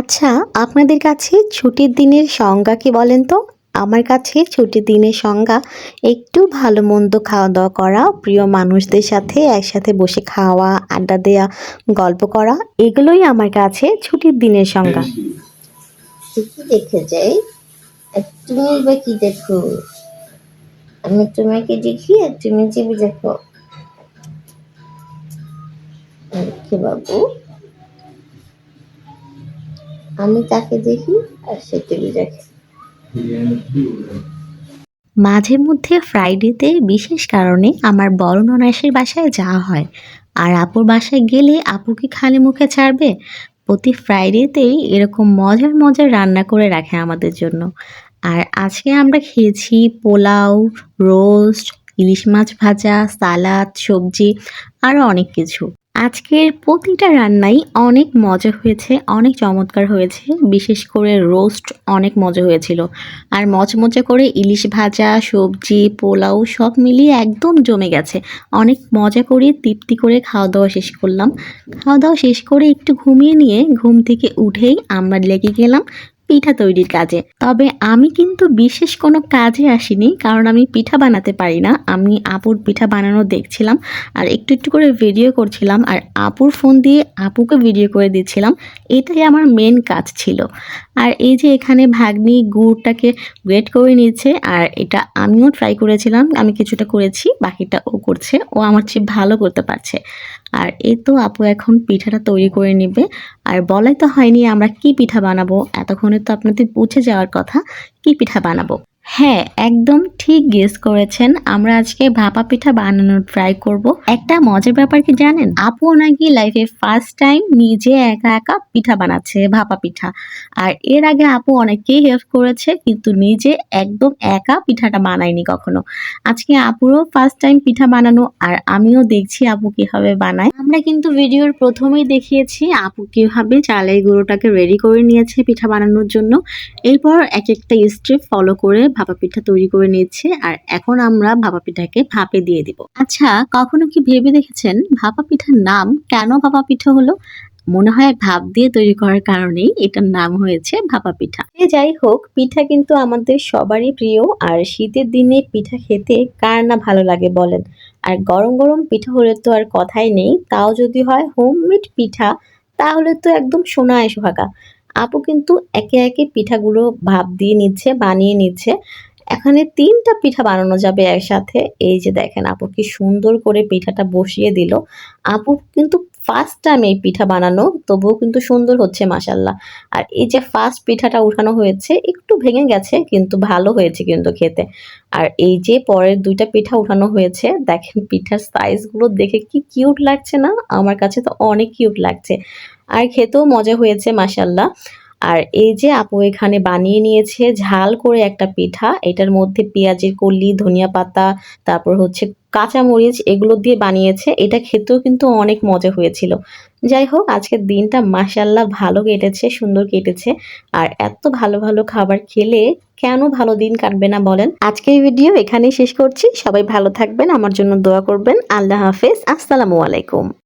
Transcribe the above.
আচ্ছা আপনাদের কাছে ছুটির দিনের সংজ্ঞা কি বলেন তো? আমার কাছে ছুটির দিনের সংজ্ঞা, একটু ভালো মন্দ খাওয়া দাওয়া করা, প্রিয় মানুষদের সাথে একসাথে বসে খাওয়া, আড্ডা দেওয়া গল্প করা, এগুলোই আমার কাছে ছুটির দিনের সংজ্ঞা। কি দেখে যাই। তুমি বা কি দেখো? আমি তোমাকে দেখি আর তুমি টিভি দেখো। বাবু? আমি তাকে দেখি আর সে টিভি দেখে। মাঝে মধ্যে ফ্রাইডেতে বিশেষ কারণে আমার বড় ননাসের বাসায় যাওয়া হয়। আর আপুর বাসায় গেলে আপুকে খালি মুখে ছাড়বে? প্রতি ফ্রাইডেতেই এরকম মজার মজার রান্না করে রাখে আমাদের জন্য। আর আজকে আমরা খেয়েছি পোলাও, রোস্ট, ইলিশ মাছ ভাজা, সালাদ, সবজি আরও অনেক কিছু। আজকের প্রতিটা রান্নাই অনেক মজা হয়েছে, অনেক চমৎকার হয়েছে। বিশেষ করে রোস্ট অনেক মজা হয়েছিল। আর মচমচে করে ইলিশ ভাজা, সবজি, পোলাও সব মিলিয়ে একদম জমে গেছে। অনেক মজা করে তৃপ্তি করে খাওয়া দাওয়া শেষ করলাম। খাওয়া দাওয়া শেষ করে একটু ঘুমিয়ে নিয়ে ঘুম থেকে উঠেই আমরা লেগে গেলাম। পিঠা তৈরির কাজে। তবে আমি কিন্তু বিশেষ কোনো কাজে আসিনি, কারণ আমি পিঠা বানাতে পারি না। আমি আপুর পিঠা বানানো দেখছিলাম আর একটু একটু করে ভিডিও করছিলাম আর আপুর ফোন দিয়ে আপুকে ভিডিও করে দিচ্ছিলাম। এটাই আমার মেন কাজ ছিল। আর এই যে এখানে ভাগ্নি গুড়টাকে গ্রেট করে নিচ্ছে আর এটা আমিও ট্রাই করেছিলাম, আমি কিছুটা করেছি, বাকিটা ও করছে। ও আমার চেয়ে ভালো করতে পারছে। আর এ তো আপু এখন পিঠাটা তৈরি করে নেবে। আর বলাই তো হয়নি আমরা কি পিঠা বানাবো, এতক্ষণে তো আপনাদের বুঝে যাওয়ার কথা, কি পিঠা বানাবো। হ্যাঁ একদম ঠিক গেস করেছেন। আমরা আজকে ভাপা পিঠা বানানোর ট্রাই করব। একটা মজার ব্যাপার কি জানেন? আপু নাকি লাইফে ফার্স্ট টাইম নিজে একা একা পিঠা বানাচ্ছে, ভাপা পিঠা। আর এর আগে আপু অনেকেই হেল্প করেছে, কিন্তু নিজে একদম একা পিঠাটা বানায়নি কখনো। আজকে আপুরও ফার্স্ট টাইম পিঠা বানানো, আর আমিও দেখছি আপু কীভাবে বানায়। আমরা কিন্তু ভিডিওর প্রথমেই দেখিয়েছি, আপু কীভাবে চালের গুঁড়োটাকে রেডি করে নিয়েছে পিঠা বানানোর জন্য। এরপর এক একটা স্টেপ ফলো করে ভাপা পিঠা তৈরি করে নিচ্ছে আর এখন আমরা ভাপা পিঠাকে ভাপে দিয়ে দিব। আচ্ছা কখনো কি ভেবে দেখেছেন ভাপা পিঠার নাম কেন ভাপা পিঠা হলো? মনে হয় ভাপ দিয়ে তৈরি করার কারণেই এটার নাম হয়েছে ভাপা পিঠা যাই হোক, পিঠা কিন্তু আমাদের সবারই প্রিয় আর শীতের দিনে পিঠা খেতে কার না ভালো লাগে বলেন। আর গরম গরম পিঠা হলে তো আর কথাই নেই, তাও যদি হয় হোম হোমমেড পিঠা, তাহলে তো একদম সোনায় সোহাগা। আপু কিন্তু একে একে পিঠাগুলো ভাপ দিয়ে নিচ্ছে, বানিয়ে নিচ্ছে। এখানে তিনটা পিঠা বানানো যাবে একসাথে। এই যে দেখেন আপু কি সুন্দর করে পিঠাটা বসিয়ে দিল। আপু কিন্তু ফার্স্ট টাইম এই পিঠা বানানো, তবুও কিন্তু সুন্দর হচ্ছে মাসাল্লাহ আর এই যে ফার্স্ট পিঠাটা উঠানো হয়েছে, একটু ভেঙে গেছে, কিন্তু ভালো হয়েছে কিন্তু খেতে। আর এই যে পরের দুইটা পিঠা উঠানো হয়েছে, দেখেন পিঠার সাইজগুলো দেখে কি কিউট লাগছে না? আমার কাছে তো অনেক কিউট লাগছে। আর খেতেও মজা হয়েছে মাসাল্লাহ আর এই যে আপু এখানে বানিয়ে নিয়েছে ঝাল করে একটা পিঠা, এটার মধ্যে পেঁয়াজের কলি, ধনিয়া পাতা, তারপর হচ্ছে কাঁচামরিচ এগুলো দিয়ে বানিয়েছে, এটা খেতেও কিন্তু অনেক মজা হয়েছিল। যাই হোক, আজকের দিনটা মাসাল্লাহ ভালো কেটেছে, সুন্দর কেটেছে। আর এত ভালো ভালো খাবার খেলে কেন ভালো দিন কাটবে না বলেন? আজকের ভিডিও এখানেই শেষ করছি। সবাই ভালো থাকবেন, আমার জন্য দোয়া করবেন। আল্লাহ হাফেজ। আসসালামু আলাইকুম।